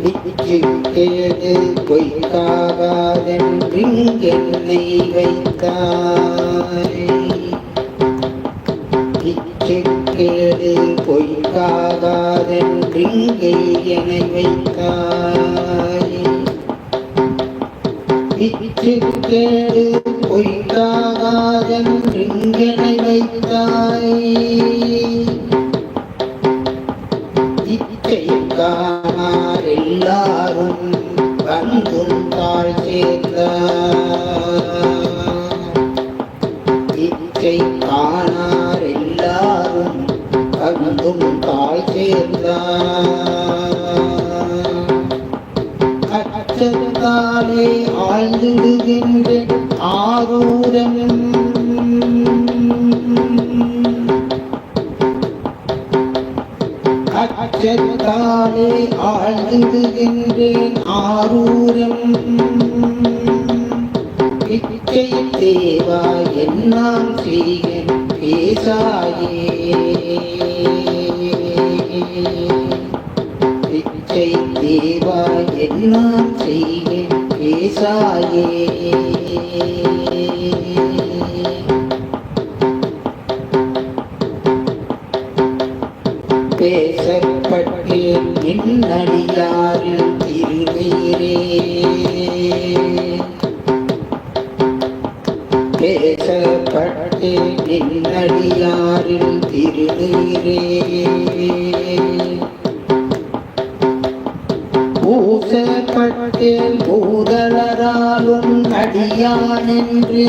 இச்சிக்கேடு பொய்க்காகாதென்றென்னை வைத்தாய் இச்சிக்கேடு பொய்க்காகாதென்றிங்கே என்னை வைத்தாய் இச்சிக்கேடு பொய்க்காகாதென்றிங்கனை வைத்தாய் இச்சைக்கார் எல்லாரும் வந்தும் தாழ் இச்சை காணார் எல்லாரும் வந்தும் தாழ் சேர்ந்தார் அச்சத்தாலே அச்சத்தாலே ஆழ்ந்திடுகின்றேன் ஆரூரம். இச்சை தேவா என்னாம் செய்கன் பேசாயே. இச்சை தேவா என்னாம் செய்கன் பேசாயே. பேசப்பட்டேன் நின்னடியாரில் திருநீரே. பேசப்பட்டேன் நின்னடியாரில் திருநீரே. பூசப்பட்டேன் பூதலராலும் அடியானென்று.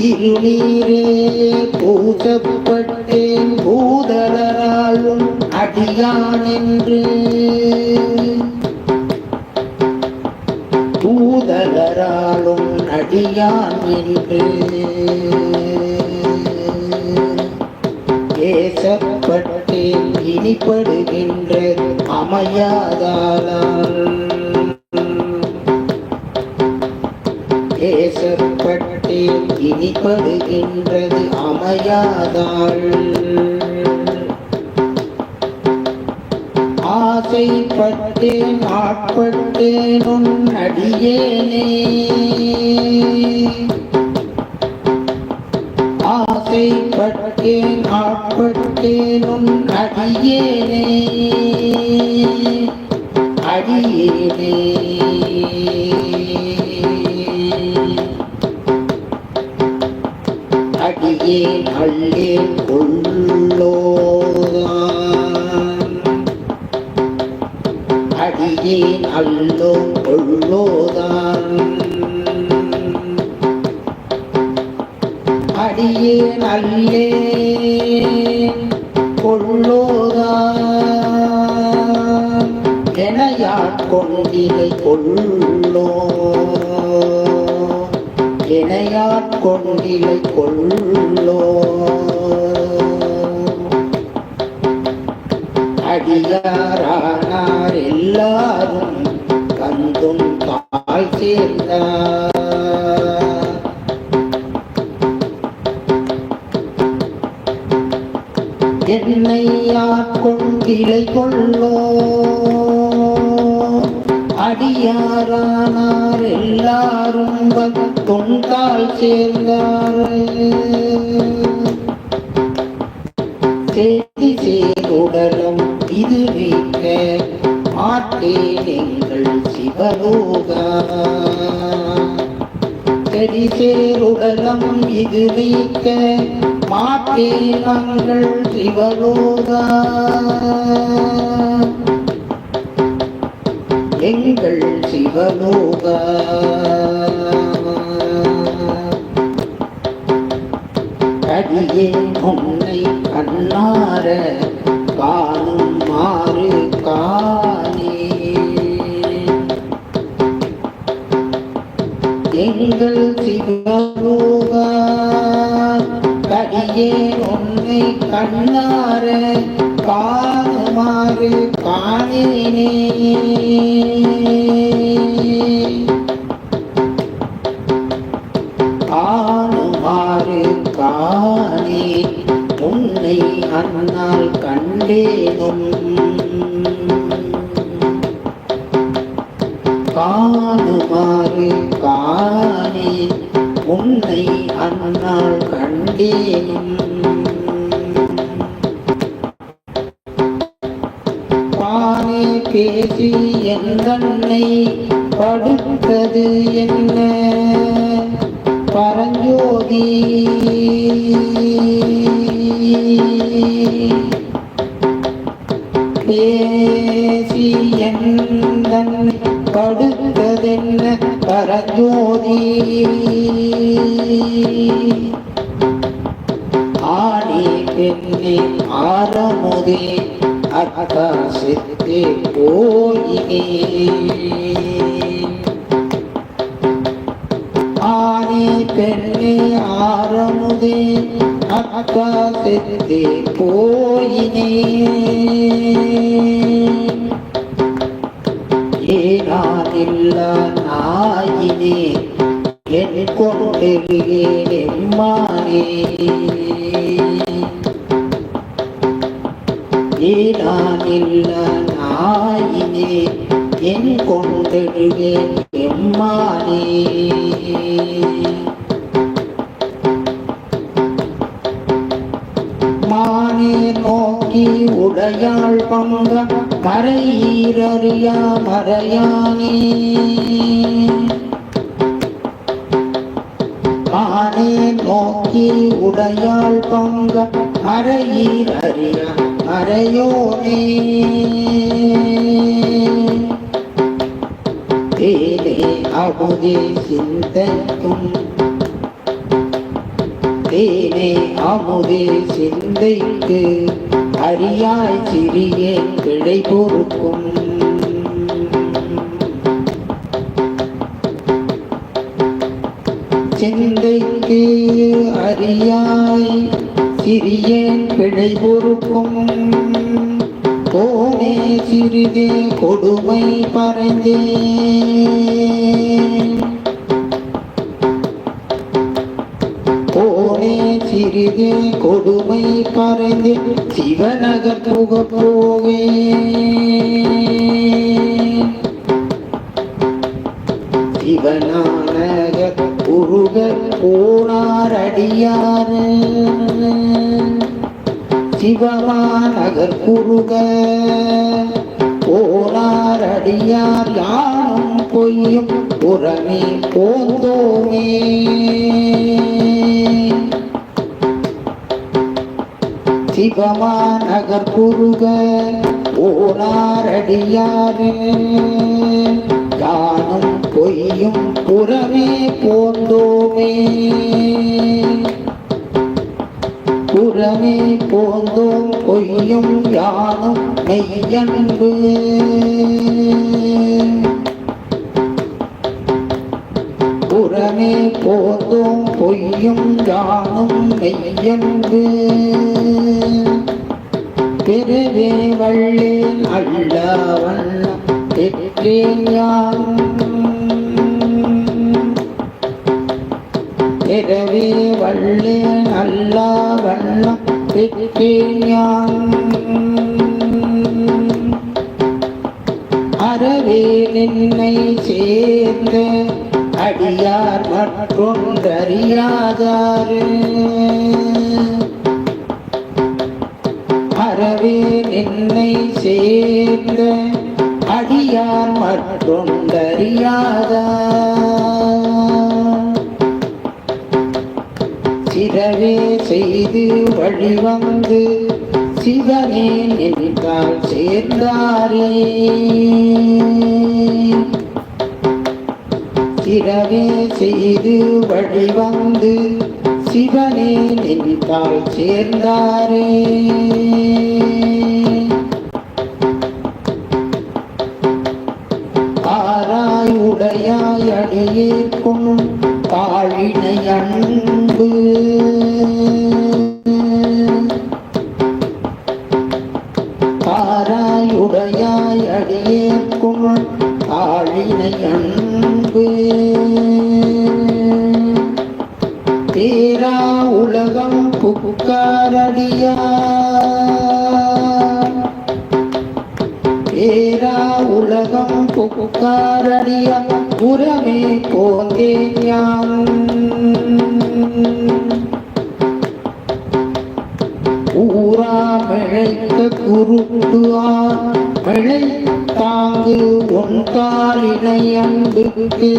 திருநீரே பூசப்பட்டேன் பூதலராலும் அடியானென்று. பூதலராலும் அடியான் என்று பேசப்பட்டேன் இனிப்படுகின்ற அமையாதாளால். இனிப்படுகின்றது அமையாதாள் ஆசைப்பட்டேன் ஆட்பட்டேன் உன் அடியேனே. ஆசைப்பட்டேன் ஆட்பட்டேன் உன் அடியேனே. அடியேனே. அடியேன் அள்ளேன் கொள்ளோதான் அடியேன் அல்லோ கொள்ளோதான் அடியேன் எனையாட் கொண்டிலை கொள்ளோ அடியாரானார் எல்லாரும் கந்தும் தாழ் சேர்ந்தார். என்னை கொண்டிலை கொள்ளோ அடியாரானார் எல்லாரும் தொண்டால் சேர்ந்தார். தேடி சேருடலம் இது வைக்க மாட்டேன் எங்கள் சிவலோகா. செடி சேருடலம் இது வைக்க மாட்டேன் நாங்கள் சிவலோகா. எங்கள் சிவலோகா. அடியே உன்னை கண்ணார காணும் மாறு காணே. எங்கள் சிவலோகா அடியே உன்னை கண்ணார காணுமாறு காணேனே. கண்டேனும் காணுமாறு காணே உன்னை அந்நாள் கண்டேனும். பானே பேசி எந்தன்னை படுத்தது என்ன? பரஞ்சோதி. பேசி எந்தன்னை படுத்ததென்ன பரஜோதி ஆணி பெண்ணே ஆரமுதே அக்காசித்தே போயினே. ஆணி பெண்ணே ஆரமுதே அக்காசித்தே போயினே. ஏனானில்ல நாயினே என் கொண்டெறியேன் எம்மானே ஏனானில்ல நாயினே என் கொண்டெறியேன் மறையாள் பங்க மறையீரறியா மறையானே. மானே நோக்கி உடையாள் பங்க மறையீரறியா மறையோனே. தேனே அமுதே சிந்தைக்கும். தேனே அமுதே சிந்தைக்கு. அறியாய் சிறியே கிளை பொறுக்கும். சிந்தைக்கு அறியாய் சிறியேன் பிழை பொறுக்கும். போனே சிறிதே கொடுமை பறைந்தேன் சிறிதே கொடுமை பறைந்து சிவநகர் புக போவே சிவனானக உருக போனாரடியார் சிவமாநகர் குருக போனாரடியார் யானும் பொய்யும் புறமே போந்தோமே. சிவமாநகர் குருக ஓனாரடியாரே யானும் பொய்யும் புறமே போந்தோமே. புறமே போந்தோம் பொய்யும் யானும் மெய்யன்பு. புறமே போந்தோம் பொய்யும் யானும் மெய்யன்பு. திருவே வள்ளேன் அல்ல வண்ணம் பெற்றேன் யான் வள்ளேன் அல்ல வண்ணம் அறவே நின்னை சேர்ந்த அடியார் மற்றொன்றறியாதாரு அறவே நின்னை சேர்ந்த அடியார் மற்றொன்றறியாதார் சிறவே செய்து வழிவந்து சிவனே நின்றால் சேர்ந்தாரே. சிறவே செய்து வழிவந்து சிவனே நினைத்தால் சேர்ந்தாரே. ஆராய் உடையாய் அடியேற்கும் தாழினை அன்பு. காரணிய உரமே போந்தேன் யான் ஊரா மிழைத்த குருட்டு மிழை தாங்கு உன் அன்புக்கு.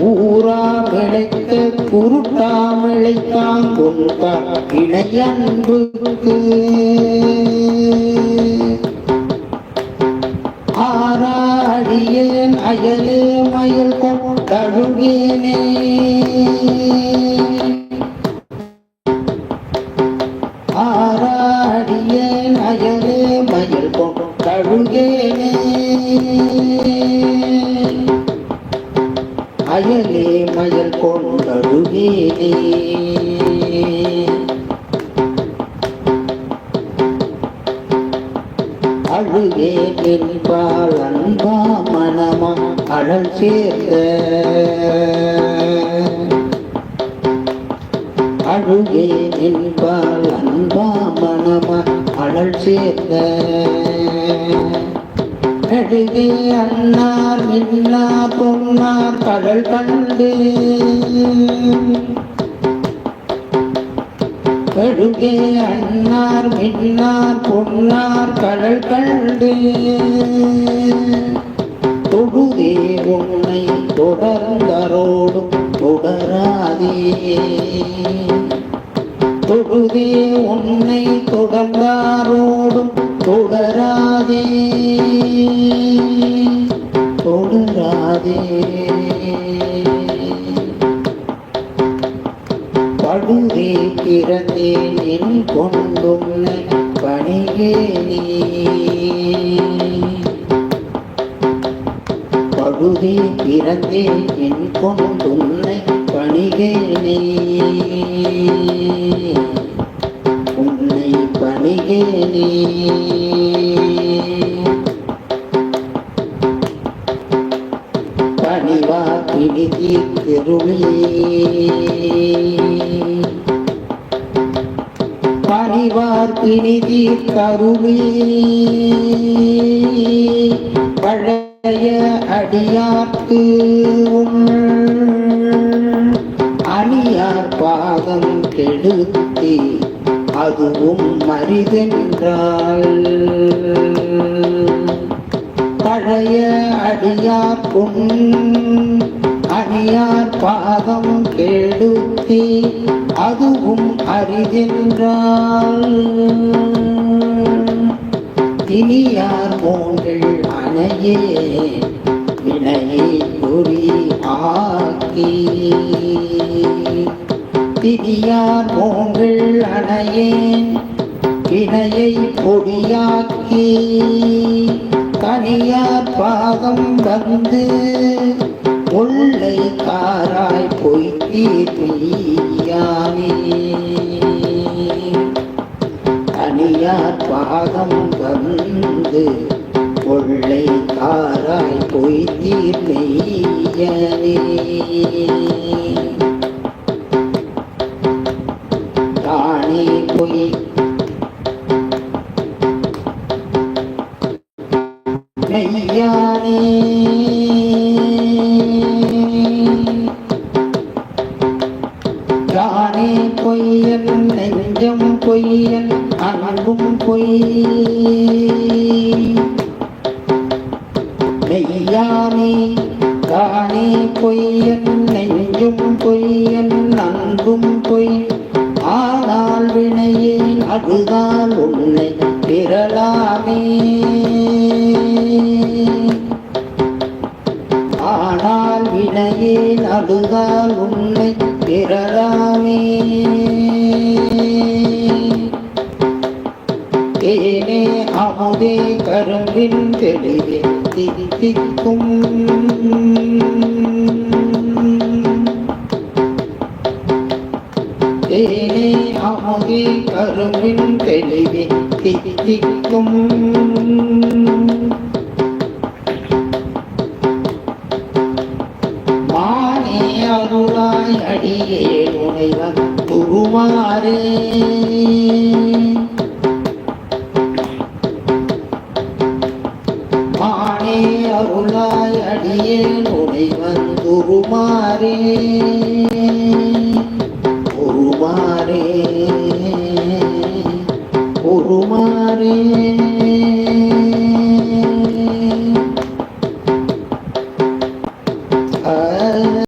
ஊரா மிழைத்த குருட்டாமிழை தாங்கும் இணையன்புக்கு அடியேன் அயலே மயில் தழுகினேன் என்பால் அன்பா மனமா அழல் சேர்ந்த அழுகே என்பால் அன்பா மனமா அழல் சேர்ந்த அழுகே அண்ணார் மின்னா பொன்னார் கடல் கண்டு. கடுகே அன்னார் மின்னார் பொன்னார் கடல் கண்டு. தொடுதே உன்னை தொடர்ந்தரோடும் தொடராதே. தொடுதே உன்னை தொடர்ந்தாரோடும் தொடராதே. தொடராதே. படுவே பிறந்தேன் என் கொண்டுள்ள பணியே நீ. படுவே பிறந்தேன் என் கொண்டுன்னை பணிகே நீ. உன்னை பணிகே பிணிதி கருளி பழைய அடியாத்து அணியார் பாதம் கெடுத்தி அதுவும் மரிதென்றால். பழைய அடியார் பொன் அணியார் பாதம் கெடுத்தி அதுவும் அரிதென்றால். இனியார் மூங்கள் அணையே வினையை குறி ஆக்கி திரியார் மூங்கள் அணையேன் வினையை பொடியாக்கி. தனியார் பாகம் வந்து முல்லை காராய் பொய்த்தி பெய்யானே தாயார் பாகம் வந்து கொள்ளை காராய் பொய்த்தி மெய்யனே. தானே பொய். மெய்யானே. தானே பொய்யன் நெஞ்சம் பொய்யன் அன்பும் பொய். மெய்யானே காணே பொய்யன் நெஞ்சும் பொய்யன் அன்பும் பொய். ஆனால் வினையே அதுதான் உன்னை பிறலாமே ஆனால் வினையே அதுதான் உன்னை பிறலாமே தேனே அமுதே கரும்பின் தெளிவே தித்திக்கும் தேனே அமுதே கரும்பின் தெளிவே தித்திக்கும் அருளாய் அடியே உனைவன் குருமாரே